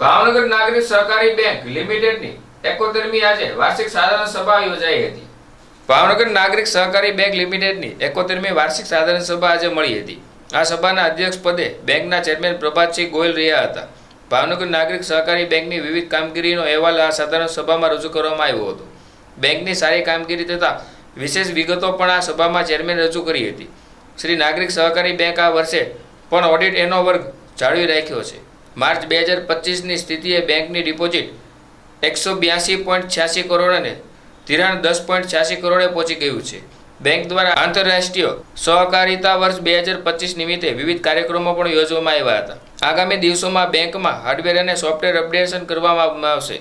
ભાવનગર નાગરિક સહકારી બેંક લિમિટેડની એકોતેરમી આજે વાર્ષિક સાધારણ સભા યોજાઈ હતી. ભાવનગર નાગરિક સહકારી બેંક લિમિટેડની એકોતેરમી વાર્ષિક સાધારણ સભા આજે મળી હતી. આ સભાના અધ્યક્ષ પદે બેંકના ચેરમેન પ્રભાતસિંહ ગોયલ રહ્યા હતા. ભાવનગર નાગરિક સહકારી બેંકની વિવિધ કામગીરીનો અહેવાલ આ સાધારણ સભામાં રજૂ કરવામાં આવ્યો હતો. બેંકની સારી કામગીરી તથા વિશેષ વિગતો પણ આ સભામાં ચેરમેન રજૂ કરી હતી. શ્રી નાગરિક સહકારી બેંક આ વર્ષે પણ ઓડિટ એનો વર્ગ જાળવી રાખ્યો છે. માર્ચ બે હજાર પચીસની સ્થિતિએ બેંકની ડિપોઝિટ એકસો બ્યાસી પોઈન્ટ છ્યાસી કરોડ અને ધિરાણ દસ પોઈન્ટ છ્યાસી કરોડે પહોંચી ગયું છે. બેંક દ્વારા આંતરરાષ્ટ્રીય સહકારિતા વર્ષ બે હજાર પચીસ નિમિત્તે વિવિધ કાર્યક્રમો પણ યોજવામાં આવ્યા હતા. આગામી દિવસોમાં બેંકમાં હાર્ડવેર અને સોફ્ટવેર અપડેશન કરવામાં આવશે.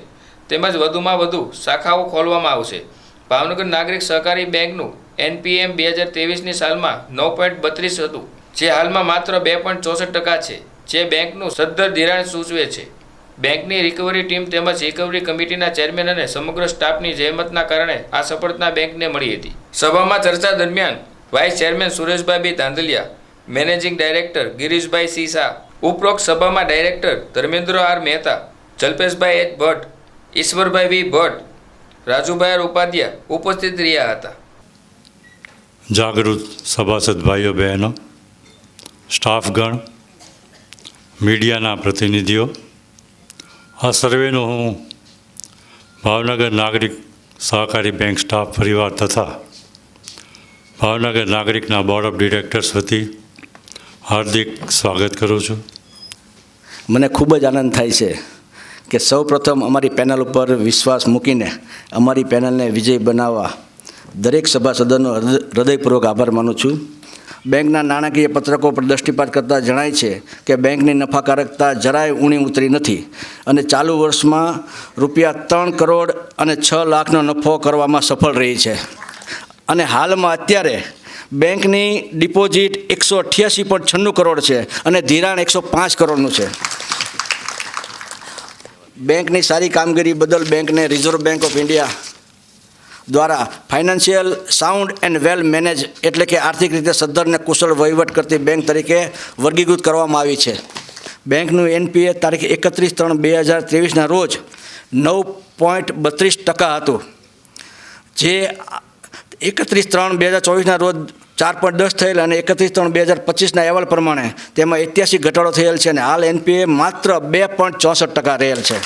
તેમજ વધુમાં વધુ શાખાઓ ખોલવામાં આવશે. ભાવનગર નાગરિક સહકારી બેંકનું એનપીએમ બે હજાર ત્રેવીસની સાલમાં નવ પોઈન્ટ બત્રીસ હતું, જે હાલમાં માત્ર બે પોઈન્ટ ચોસઠ ટકા છે. જે બેંકનું સદ્ધર ધિરાણ સૂચવે છે. બેંકની રિકવરી ટીમ તેમજ રિકવરી કમિટીના ચેરમેન અને સમગ્ર સ્ટાફની જહેમતના કારણે આ સફળતા બેંકને મળી હતી. સભામાં ચર્ચા દરમિયાન vice chairman Sureshbhai B Dhandhaliya managing director Girishbhai C Shah ઉપરોક્ત સભામાં director Dharmendra R Mehta, Jalpeshbhai H Bhatt, Ishwarbhai V Bhatt, Rajubhai R Upadhyay ઉપસ્થિત રહ્યા હતા. જાગૃત સભાસદ ભાઈઓ બહેનો સ્ટાફગણ મીડિયાના પ્રતિનિધિઓ. આ સર્વેનું હું ભાવનગર નાગરિક સહકારી બેંક સ્ટાફ પરિવાર તથા ભાવનગર નાગરિકના બોર્ડ ઓફ ડિરેક્ટર્સ વતી હાર્દિક સ્વાગત કરું છું. મને ખૂબ જ આનંદ થાય છે કે સૌ પ્રથમ અમારી પેનલ ઉપર વિશ્વાસ મૂકીને અમારી પેનલને વિજય બનાવવા દરેક સભાસદોનો હૃદયપૂર્વક આભાર માનું છું. બેંકના નાણાકીય પત્રકો પર દૃષ્ટિપાત કરતાં જણાય છે કે બેંકની નફાકારકતા જરાય ઊણી ઉતરી નથી અને ચાલુ વર્ષમાં રૂપિયા ત્રણ કરોડ અને છ લાખનો નફો કરવામાં સફળ રહી છે. અને હાલમાં અત્યારે બેંકની ડિપોઝિટ એકસો અઠ્યાસી પોઈન્ટ છન્નું કરોડ છે અને ધિરાણ એકસો પાંચ કરોડનું છે. બેંકની સારી કામગીરી બદલ બેંકને રિઝર્વ બેંક ઓફ ઇન્ડિયા દ્વારા financial sound and well manage એટલે કે આર્થિક રીતે સદ્ધર અને કુશળ વહીવટ કરતી બેંક તરીકે વર્ગીકૃત કરવામાં આવી છે. બેંકનું એનપીએ તારીખ એકત્રીસ ત્રણ બે હજાર ત્રેવીસના રોજ નવ પોઈન્ટ બત્રીસ ટકા હતું. જે એકત્રીસ ત્રણ બે હજાર ચોવીસના રોજ ચાર પોઈન્ટ દસ થયેલ અને એકત્રીસ ત્રણ બે હજાર પચીસના અહેવાલ પ્રમાણે તેમાં ઐતિહાસિક ઘટાડો થયેલ છે અને હાલ એનપીએ માત્ર બે પોઈન્ટ ચોસઠ ટકા રહેલ છે.